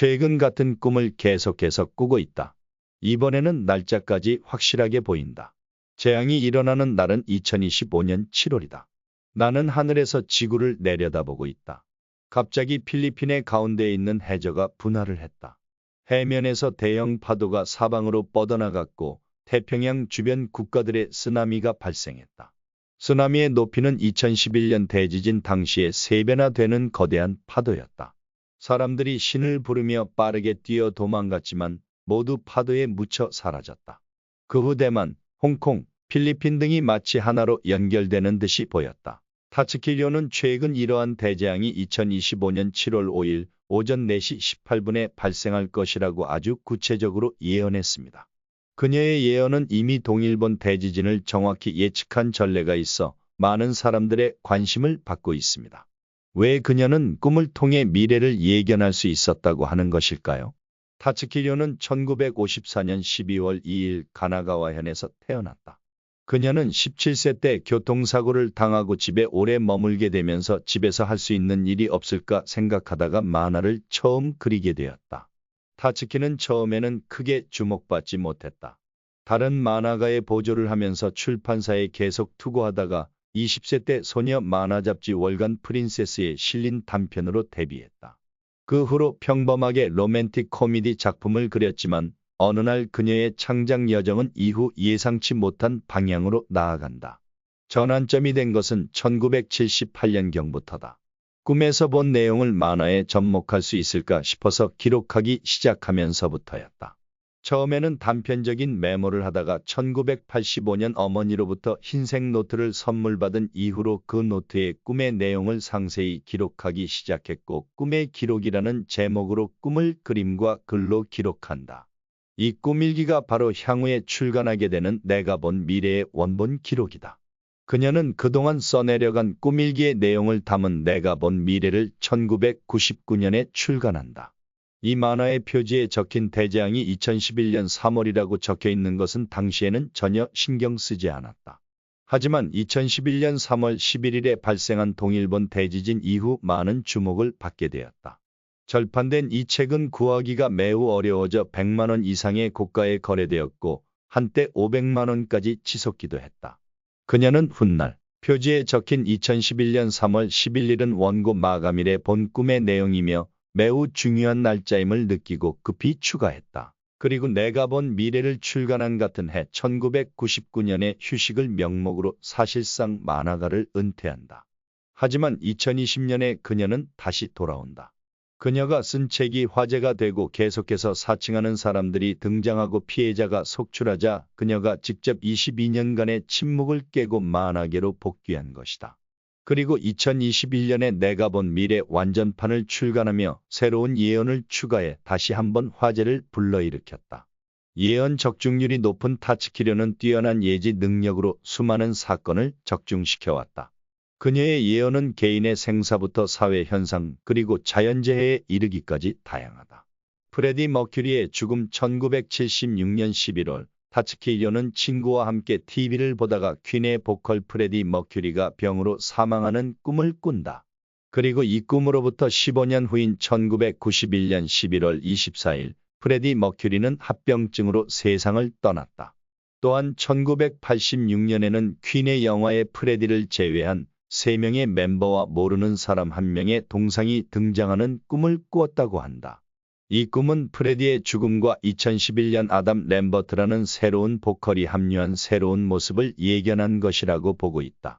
최근 같은 꿈을 계속해서 꾸고 있다. 이번에는 날짜까지 확실하게 보인다. 재앙이 일어나는 날은 2025년 7월이다. 나는 하늘에서 지구를 내려다보고 있다. 갑자기 필리핀의 가운데에 있는 해저가 분화를 했다. 해면에서 대형 파도가 사방으로 뻗어나갔고 태평양 주변 국가들의 쓰나미가 발생했다. 쓰나미의 높이는 2011년 대지진 당시의 3배나 되는 거대한 파도였다. 사람들이 신을 부르며 빠르게 뛰어 도망갔지만 모두 파도에 묻혀 사라졌다. 그 후 대만, 홍콩, 필리핀 등이 마치 하나로 연결되는 듯이 보였다. 타츠키료는 최근 이러한 대재앙이 2025년 7월 5일 오전 4시 18분에 발생할 것이라고 아주 구체적으로 예언했습니다. 그녀의 예언은 이미 동일본 대지진을 정확히 예측한 전례가 있어 많은 사람들의 관심을 받고 있습니다. 왜 그녀는 꿈을 통해 미래를 예견할 수 있었다고 하는 것일까요? 타츠키료는 1954년 12월 2일 가나가와현에서 태어났다. 그녀는 17세 때 교통사고를 당하고 집에 오래 머물게 되면서 집에서 할 수 있는 일이 없을까 생각하다가 만화를 처음 그리게 되었다. 타츠키는 처음에는 크게 주목받지 못했다. 다른 만화가의 보조를 하면서 출판사에 계속 투고하다가 20세 때 소녀 만화 잡지 월간 프린세스에 실린 단편으로 데뷔했다. 그 후로 평범하게 로맨틱 코미디 작품을 그렸지만 어느 날 그녀의 창작 여정은 이후 예상치 못한 방향으로 나아간다. 전환점이 된 것은 1978년경부터다. 꿈에서 본 내용을 만화에 접목할 수 있을까 싶어서 기록하기 시작하면서부터였다. 처음에는 단편적인 메모를 하다가 1985년 어머니로부터 흰색 노트를 선물 받은 이후로 그 노트에 꿈의 내용을 상세히 기록하기 시작했고 꿈의 기록이라는 제목으로 꿈을 그림과 글로 기록한다. 이 꿈일기가 바로 향후에 출간하게 되는 내가 본 미래의 원본 기록이다. 그녀는 그동안 써내려간 꿈일기의 내용을 담은 내가 본 미래를 1999년에 출간한다. 이 만화의 표지에 적힌 대재앙이 2011년 3월이라고 적혀 있는 것은 당시에는 전혀 신경 쓰지 않았다. 하지만 2011년 3월 11일에 발생한 동일본 대지진 이후 많은 주목을 받게 되었다. 절판된 이 책은 구하기가 매우 어려워져 100만원 이상의 고가에 거래되었고 한때 500만원까지 치솟기도 했다. 그녀는 훗날 표지에 적힌 2011년 3월 11일은 원고 마감일의 본 꿈의 내용이며 매우 중요한 날짜임을 느끼고 급히 추가했다. 그리고 내가 본 미래를 출간한 같은 해 1999년에 휴식을 명목으로 사실상 만화가를 은퇴한다. 하지만 2020년에 그녀는 다시 돌아온다. 그녀가 쓴 책이 화제가 되고 계속해서 사칭하는 사람들이 등장하고 피해자가 속출하자 그녀가 직접 22년간의 침묵을 깨고 만화계로 복귀한 것이다. 그리고 2021년에 내가 본 미래 완전판을 출간하며 새로운 예언을 추가해 다시 한번 화제를 불러일으켰다. 예언 적중률이 높은 타츠키려는 뛰어난 예지 능력으로 수많은 사건을 적중시켜왔다. 그녀의 예언은 개인의 생사부터 사회 현상 그리고 자연재해에 이르기까지 다양하다. 프레디 머큐리의 죽음 1976년 11월 타츠키려는 친구와 함께 TV를 보다가 퀸의 보컬 프레디 머큐리가 병으로 사망하는 꿈을 꾼다. 그리고 이 꿈으로부터 15년 후인 1991년 11월 24일 프레디 머큐리는 합병증으로 세상을 떠났다. 또한 1986년에는 퀸의 영화의 프레디를 제외한 3명의 멤버와 모르는 사람 한 명의 동상이 등장하는 꿈을 꾸었다고 한다. 이 꿈은 프레디의 죽음과 2011년 아담 램버트라는 새로운 보컬이 합류한 새로운 모습을 예견한 것이라고 보고 있다.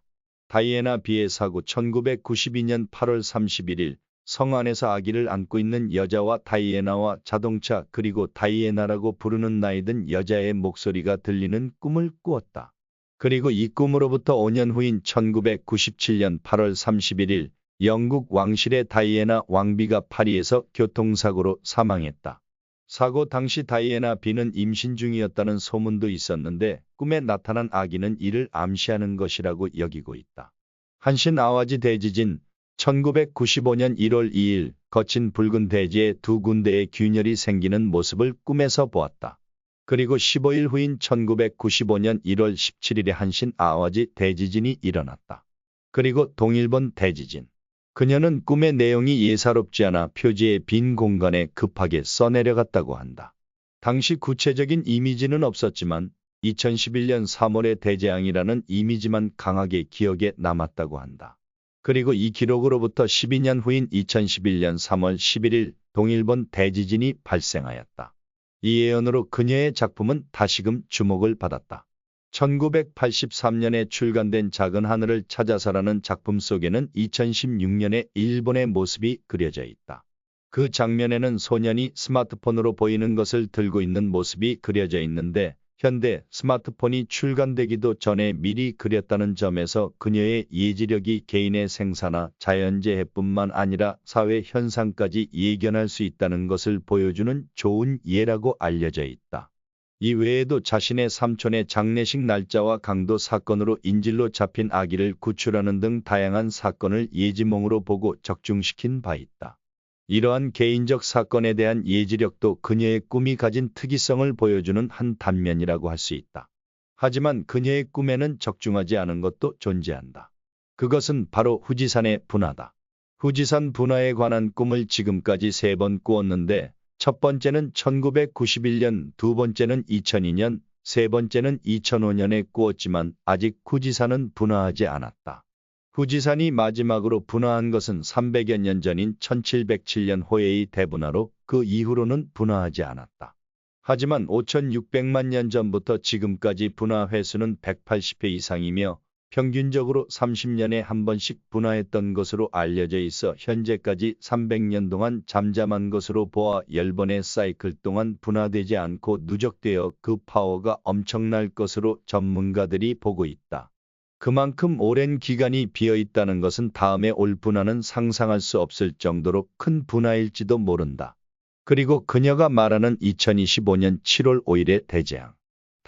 다이애나 비의 사고 1992년 8월 31일 성 안에서 아기를 안고 있는 여자와 다이애나와 자동차 그리고 다이애나라고 부르는 나이 든 여자의 목소리가 들리는 꿈을 꾸었다. 그리고 이 꿈으로부터 5년 후인 1997년 8월 31일 영국 왕실의 다이애나 왕비가 파리에서 교통사고로 사망했다. 사고 당시 다이애나 비는 임신 중이었다는 소문도 있었는데 꿈에 나타난 아기는 이를 암시하는 것이라고 여기고 있다. 한신 아와지 대지진 1995년 1월 2일 거친 붉은 대지에 두 군데의 균열이 생기는 모습을 꿈에서 보았다. 그리고 15일 후인 1995년 1월 17일에 한신 아와지 대지진이 일어났다. 그리고 동일본 대지진. 그녀는 꿈의 내용이 예사롭지 않아 표지의 빈 공간에 급하게 써내려갔다고 한다. 당시 구체적인 이미지는 없었지만 2011년 3월의 대재앙이라는 이미지만 강하게 기억에 남았다고 한다. 그리고 이 기록으로부터 12년 후인 2011년 3월 11일 동일본 대지진이 발생하였다. 이 예언으로 그녀의 작품은 다시금 주목을 받았다. 1983년에 출간된 작은 하늘을 찾아서라는 작품 속에는 2016년의 일본의 모습이 그려져 있다. 그 장면에는 소년이 스마트폰으로 보이는 것을 들고 있는 모습이 그려져 있는데 현대 스마트폰이 출간되기도 전에 미리 그렸다는 점에서 그녀의 예지력이 개인의 생사나 자연재해뿐만 아니라 사회 현상까지 예견할 수 있다는 것을 보여주는 좋은 예라고 알려져 있다. 이 외에도 자신의 삼촌의 장례식 날짜와 강도 사건으로 인질로 잡힌 아기를 구출하는 등 다양한 사건을 예지몽으로 보고 적중시킨 바 있다. 이러한 개인적 사건에 대한 예지력도 그녀의 꿈이 가진 특이성을 보여주는 한 단면이라고 할 수 있다. 하지만 그녀의 꿈에는 적중하지 않은 것도 존재한다. 그것은 바로 후지산의 분화다. 후지산 분화에 관한 꿈을 지금까지 세 번 꾸었는데 첫 번째는 1991년, 두 번째는 2002년, 세 번째는 2005년에 꾸었지만 아직 후지산은 분화하지 않았다. 후지산이 마지막으로 분화한 것은 300여 년 전인 1707년 호에이 대분화로 그 이후로는 분화하지 않았다. 하지만 5600만 년 전부터 지금까지 분화 횟수는 180회 이상이며 평균적으로 30년에 한 번씩 분화했던 것으로 알려져 있어 현재까지 300년 동안 잠잠한 것으로 보아 10번의 사이클 동안 분화되지 않고 누적되어 그 파워가 엄청날 것으로 전문가들이 보고 있다. 그만큼 오랜 기간이 비어 있다는 것은 다음에 올 분화는 상상할 수 없을 정도로 큰 분화일지도 모른다. 그리고 그녀가 말하는 2025년 7월 5일의 대재앙.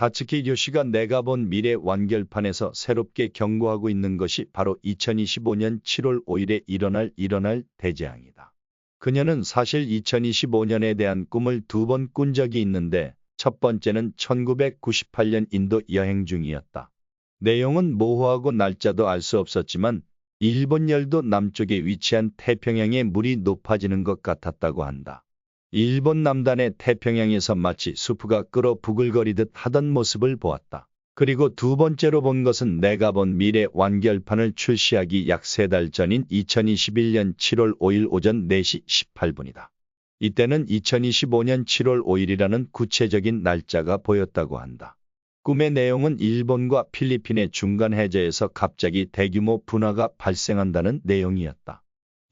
다츠키 요시가 내가 본 미래 완결판에서 새롭게 경고하고 있는 것이 바로 2025년 7월 5일에 일어날 일어날 대재앙이다. 그녀는 사실 2025년에 대한 꿈을 두 번 꾼 적이 있는데 첫 번째는 1998년 인도 여행 중이었다. 내용은 모호하고 날짜도 알 수 없었지만 일본 열도 남쪽에 위치한 태평양의 물이 높아지는 것 같았다고 한다. 일본 남단의 태평양에서 마치 수프가 끓어 부글거리듯 하던 모습을 보았다. 그리고 두 번째로 본 것은 내가 본 미래 완결판을 출시하기 약 세 달 전인 2021년 7월 5일 오전 4시 18분이다. 이때는 2025년 7월 5일이라는 구체적인 날짜가 보였다고 한다. 꿈의 내용은 일본과 필리핀의 중간 해저에서 갑자기 대규모 분화가 발생한다는 내용이었다.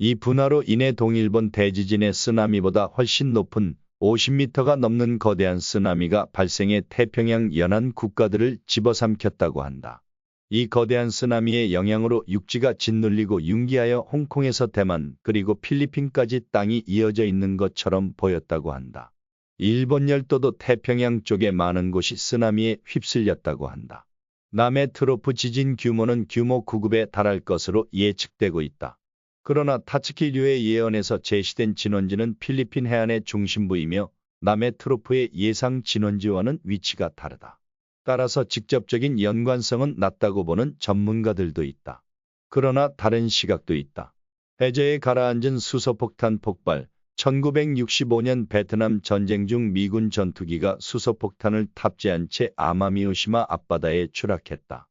이 분화로 인해 동일본 대지진의 쓰나미보다 훨씬 높은 50m가 넘는 거대한 쓰나미가 발생해 태평양 연안 국가들을 집어삼켰다고 한다. 이 거대한 쓰나미의 영향으로 육지가 짓눌리고 융기하여 홍콩에서 대만 그리고 필리핀까지 땅이 이어져 있는 것처럼 보였다고 한다. 일본 열도도 태평양 쪽에 많은 곳이 쓰나미에 휩쓸렸다고 한다. 남해 트로프 지진 규모는 규모 9급에 달할 것으로 예측되고 있다. 그러나 타츠키류의 예언에서 제시된 진원지는 필리핀 해안의 중심부이며 남해 트로프의 예상 진원지와는 위치가 다르다. 따라서 직접적인 연관성은 낮다고 보는 전문가들도 있다. 그러나 다른 시각도 있다. 해저에 가라앉은 수소폭탄 폭발, 1965년 베트남 전쟁 중 미군 전투기가 수소폭탄을 탑재한 채 아마미오시마 앞바다에 추락했다.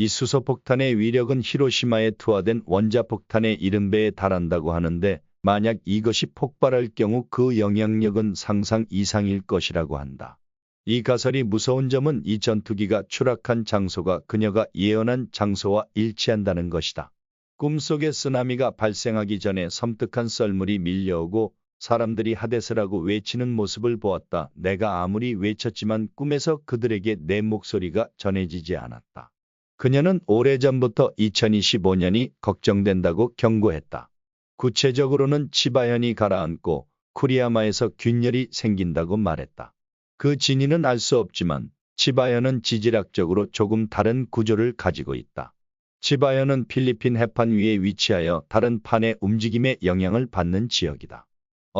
이 수소폭탄의 위력은 히로시마에 투하된 원자폭탄의 70배에 달한다고 하는데 만약 이것이 폭발할 경우 그 영향력은 상상 이상일 것이라고 한다. 이 가설이 무서운 점은 이 전투기가 추락한 장소가 그녀가 예언한 장소와 일치한다는 것이다. 꿈속에 쓰나미가 발생하기 전에 섬뜩한 썰물이 밀려오고 사람들이 하데스라고 외치는 모습을 보았다. 내가 아무리 외쳤지만 꿈에서 그들에게 내 목소리가 전해지지 않았다. 그녀는 오래전부터 2025년이 걱정된다고 경고했다. 구체적으로는 치바현이 가라앉고 쿠리야마에서 균열이 생긴다고 말했다. 그 진위는 알 수 없지만 치바현은 지질학적으로 조금 다른 구조를 가지고 있다. 치바현은 필리핀 해판 위에 위치하여 다른 판의 움직임에 영향을 받는 지역이다.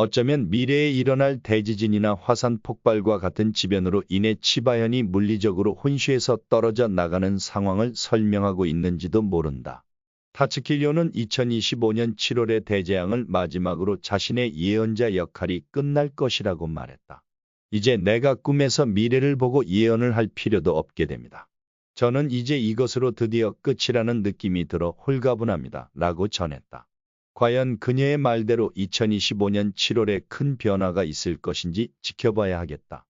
어쩌면 미래에 일어날 대지진이나 화산 폭발과 같은 지변으로 인해 치바현이 물리적으로 혼슈에서 떨어져 나가는 상황을 설명하고 있는지도 모른다. 타츠키료는 2025년 7월의 대재앙을 마지막으로 자신의 예언자 역할이 끝날 것이라고 말했다. 이제 내가 꿈에서 미래를 보고 예언을 할 필요도 없게 됩니다. 저는 이제 이것으로 드디어 끝이라는 느낌이 들어 홀가분합니다. 라고 전했다. 과연 그녀의 말대로 2025년 7월에 큰 변화가 있을 것인지 지켜봐야 하겠다.